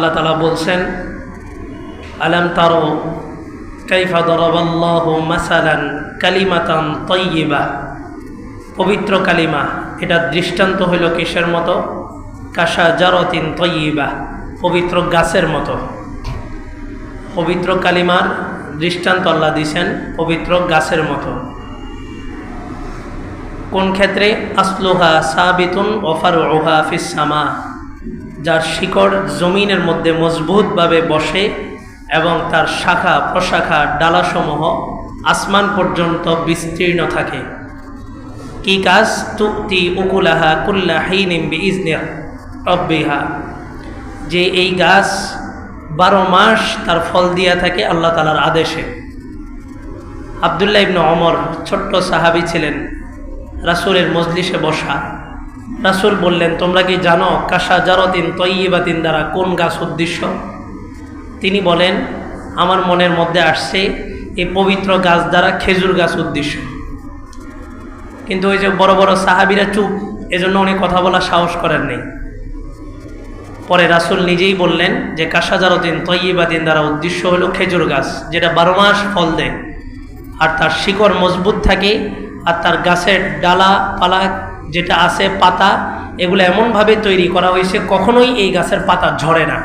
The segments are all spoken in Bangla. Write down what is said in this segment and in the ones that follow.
আল্লাহ তালা বলছেন, আলম তারো কাইফা দরবাল্লাহ মাসালান কালিমাতান তৈবা পবিত্র কালিমা, এটা দৃষ্টান্ত হইল কিসের মতো? কাশা জারতিন তৈবা পবিত্র গাছের মতো। পবিত্র কালিমার দৃষ্টান্ত আল্লাহ দিছেন, পবিত্র গাছের মতো। কোন ক্ষেত্রে? আসলোহা সাবিতুন ওফার ওহা ফিসামা যার শিকড় জমিনের মধ্যে মজবুতভাবে বসে এবং তার শাখা প্রশাখা ডালাসমূহ আসমান পর্যন্ত বিস্তীর্ণ থাকে। কি কাজ? তুক্তি উকুলাহা কুল্লা হাইনিম ইজনিয়া রব্বিহা। যে এই গাছ বারো মাস তার ফল দিয়া থাকে আল্লাহ তালার আদেশে। আবদুল্লাহ ইবনু অমর ছোট্ট সাহাবি ছিলেন, রাসুলের মজলিসে বসা। রাসুল বললেন, তোমরা কি জানো কাশা জারতিন তৈবাতিন দ্বারা কোন গাছ উদ্দেশ্য? তিনি বলেন, আমার মনের মধ্যে আসছে এই পবিত্র গাছ দ্বারা খেজুর গাছ উদ্দেশ্য। কিন্তু ওই যে বড় বড় সাহাবিরা চুপ, এজন্য উনি কথা বলা সাহস করেন নেই। পরে রাসুল নিজেই বললেন যে কাশাজারতিন তৈবাদিন দ্বারা উদ্দেশ্য হলো খেজুর গাছ, যেটা বারো মাস ফল দেয়। আর তার শিকড় মজবুত থাকে, আর তার গাছের ডালা পালা যেটা আছে পাতা, এগুলো এমনভাবে তৈরি করা হয়েছে, কখনোই এই গাছের পাতা ঝরে না।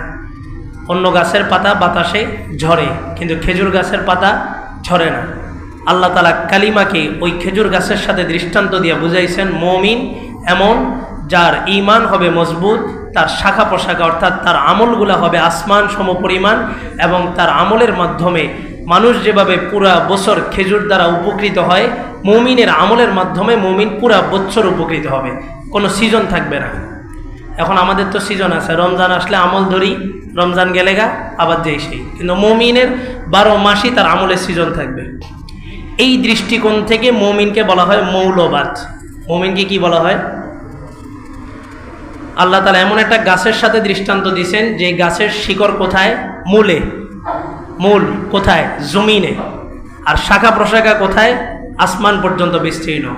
অন্য গাছের পাতা বাতাসে ঝরে, কিন্তু খেজুর গাছের পাতা ঝরে না। আল্লাহ তালা কালিমাকে ওই খেজুর গাছের সাথে দৃষ্টান্ত দিয়ে বুঝাইছেন, মমিন এমন যার ইমান হবে মজবুত, তার শাখা প্রশাখা অর্থাৎ তার আমলগুলো হবে আসমান সমপরিমাণ এবং তার আমলের মাধ্যমে মানুষ যেভাবে পুরা বছর খেজুর দ্বারা উপকৃত হয় মমিনের আমলের মাধ্যমে মমিন পুরা বছর উপকৃত হবে। কোনো সিজন থাকবে না। এখন আমাদের তো সিজন আছে। রমজান আসলে আমল ধরি, রমজান গেলে গা, আবার যেই সেই। কিন্তু মমিনের বারো মাসই তার আমলের সিজন থাকবে। এই দৃষ্টিকোণ থেকে মমিনকে বলা হয় মৌলবাদ। মমিনকে কি বলা হয়? আল্লাহ তালা এমন একটা গাছের সাথে দৃষ্টান্ত দিছেন, যে গাছের শিকড় কোথায়? মূলে। মূল কোথায়? জমিনে। আর শাখা প্রশাখা কোথায়? আসমান পর্যন্ত বিস্তীর্ণ।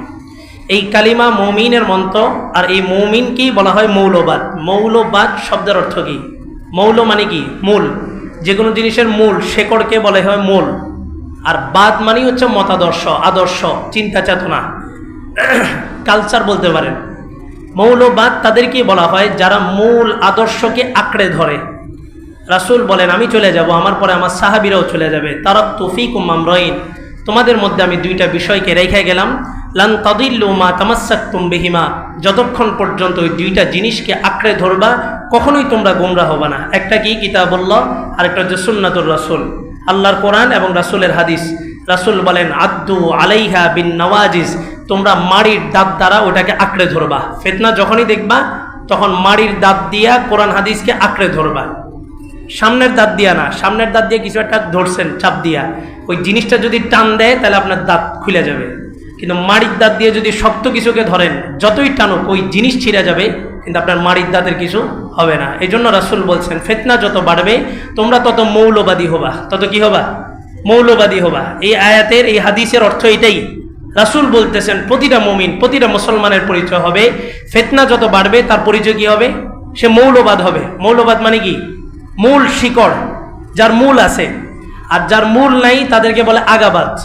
এই কালিমা মৌমিনের মন্ত্র, আর এই মৌমিনকেই বলা হয়? মৌলবাদ। মৌলবাদ শব্দের অর্থ কি? মৌল মানে কি? মূল। যে কোনো জিনিসের মূল, শেকড়কে বলা হয় মূল। আর বাদ মানেই হচ্ছে মতাদর্শ, আদর্শ, চিন্তা চেতনা। কালচার বলতে পারেন। মৌলবাদ তাদেরকেই বলা হয় যারা মূল আদর্শকে আঁকড়ে ধরে। রাসুল বলেন, আমি চলে যাব, আমার পরে আমার সাহাবিরাও চলে যাবে। তারা তফিক ও মামরইন তোমাদের মধ্যে আমি দুইটা বিষয়কে রেখে গেলাম। লান তদিল্লু মা তামাসাক্তুম বিহিমা। যতক্ষণ পর্যন্ত ওই দুইটা জিনিসকে আঁকড়ে ধরবা, কখনোই তোমরা গোমরা হবা না। একটা কি? কিতাবুল্লাহ আর একটা হচ্ছে সুন্নাতুর রাসুল। আল্লাহর কোরআন এবং রাসুলের হাদিস। রাসুল বলেন, আদ্দু আলাইহা বিন নওয়াজিজ। তোমরা মাড়ির দাঁত দ্বারা ওটাকে আঁকড়ে ধরবা। ফেতনা যখনই দেখবা, তখন মাড়ির দাঁত দিয়া কোরআন হাদিসকে আঁকড়ে ধরবা। সামনের দাঁত দিয়া না, সামনের দাঁত দিয়ে কিছু একটা ধরছেন, চাপ দিয়া। ওই জিনিসটা যদি টান দেয়, তাহলে আপনার দাঁত খুলে যাবে। কিন্তু মাড়ির দাঁত দিয়ে যদি শক্ত কিছুকে ধরেন, যতই টানুক, ওই জিনিস ছিঁড়ে যাবে, কিন্তু আপনার মাড়ির দাঁতের কিছু হবে না। এই জন্য রাসুল বলছেন, ফেতনা যত বাড়বে, তোমরা তত মৌলবাদী হবা। তত কি হবা? মৌলবাদী হবা। এই আয়াতের, এই হাদিসের অর্থ এটাই। রাসুল বলতেছেন, প্রতিটা মমিন, প্রতিটা মুসলমানের পরিচয় হবে। ফেতনা যত বাড়বে, তার পরিচয় কি হবে? সে মৌলবাদ হবে। মৌলবাদ মানে কি? মূল শিকড়, যার মূল আছে। আর যার মূল নাই, তাদেরকে বলে আগাবাদ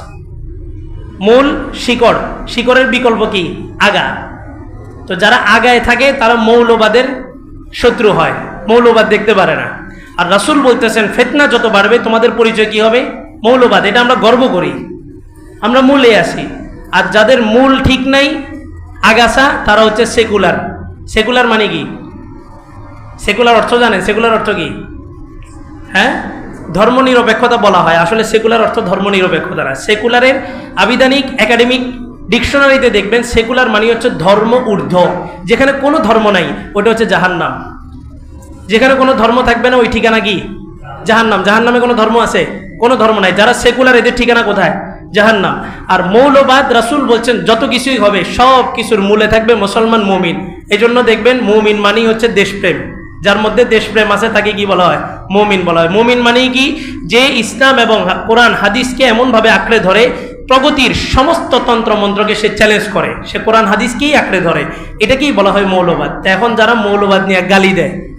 মূল শিকড়, শিকড়ের বিকল্প কি? আগা। তো যারা আগায় থাকে, তারা মৌলবাদের শত্রু হয়। মৌলবাদ দেখতে পারে না। আর রাসুল বলতেছেন, ফেতনা যত বাড়বে, তোমাদের পরিচয় কি হবে? মৌলবাদ, এটা আমরা গর্ব করি। আমরা মূলে আসি আর যাদের মূল ঠিক নাই, আগাছা, তারা হচ্ছে সেকুলার। সেকুলার মানে কি? সেকুলার অর্থ জানেন? সেকুলার অর্থ কি? হ্যাঁ? ধর্মনিরপেক্ষতা বলা হয়। আসলে সেকুলার অর্থ ধর্মনিরপেক্ষতা না। সেকুলারের আবিধানিক, একাডেমিক ডিকশনারিতে দেখবেন সেকুলার মানে হচ্ছে ধর্ম ঊর্ধ্ব। যেখানে কোনো ধর্ম নাই, ওটা হচ্ছে জাহান্নাম। যেখানে কোনো ধর্ম থাকবে না, ওই ঠিকানা কি? জাহান্নাম। জাহান্নামে কোনো ধর্ম আছে? কোনো ধর্ম নাই। যারা সেকুলার, এদের ঠিকানা কোথায়? জাহান্নাম। আর মৌলবাদ রাসুল বলছেন, যত কিছুই হবে, সব কিছুর মূলে থাকবে মুসলমান মমিন। এই জন্য দেখবেন মমিন মানেই হচ্ছে দেশপ্রেম। যার মধ্যে দেশপ্রেম আছে তাকে কি বলা হয়? মমিন বলা হয়। মমিন মানেই কি? যে ইসলাম এবং কোরআন হাদিসকে এমনভাবে আঁকড়ে ধরে, প্রগতির সমস্ত তন্ত্র মন্ত্রকে সে চ্যালেঞ্জ করে। সে কোরআন হাদিসকেই আঁকড়ে ধরে। এটাকেই বলা হয় মৌলবাদ। এখন যারা মৌলবাদ নিয়ে গালি দেয়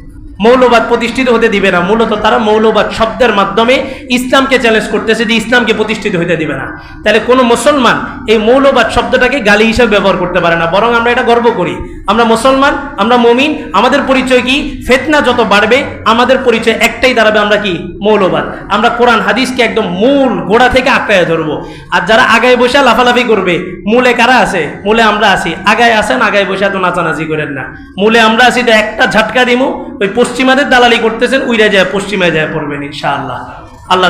মৌলবাদ প্রতিষ্ঠিত হতে দিবে না। মূলত তারা মৌলবাদ শব্দের মাধ্যমে ইসলামকে চ্যালেঞ্জ করতেছে যে ইসলামকে প্রতিষ্ঠিত হতে দিবে না। তাহলে কোনো মুসলমান এই মৌলবাদ শব্দটাকে গালি হিসেবে ব্যবহার করতে পারে না। বরং আমরা এটা গর্ব করি। আমরা মুসলমান, আমরা মমিন, আমাদের পরিচয় কি? ফেতনা যত বাড়বে, আমাদের পরিচয় একটাই দাঁড়াবে আমরা কি? মৌলবাদ। আমরা কোরআন, হাদিসকে একদম মূল গোড়া থেকে আঁকড়ায় ধরবো। আর যারা আগায় বসে লাফালাফি করবে, মূলে কারা আছে? মূলে আমরা আছি। আগায় আসেন আগায় বসে তো নাচানাচি করেন না। মূলে আমরা আছি তো একটা ঝাটকা দিমু ওই পশ্চিমাদের দালালি করতেছেন উইরা যায় পশ্চিমায় যায় পড়বেন ইনশাআল্লাহ। আল্লাহ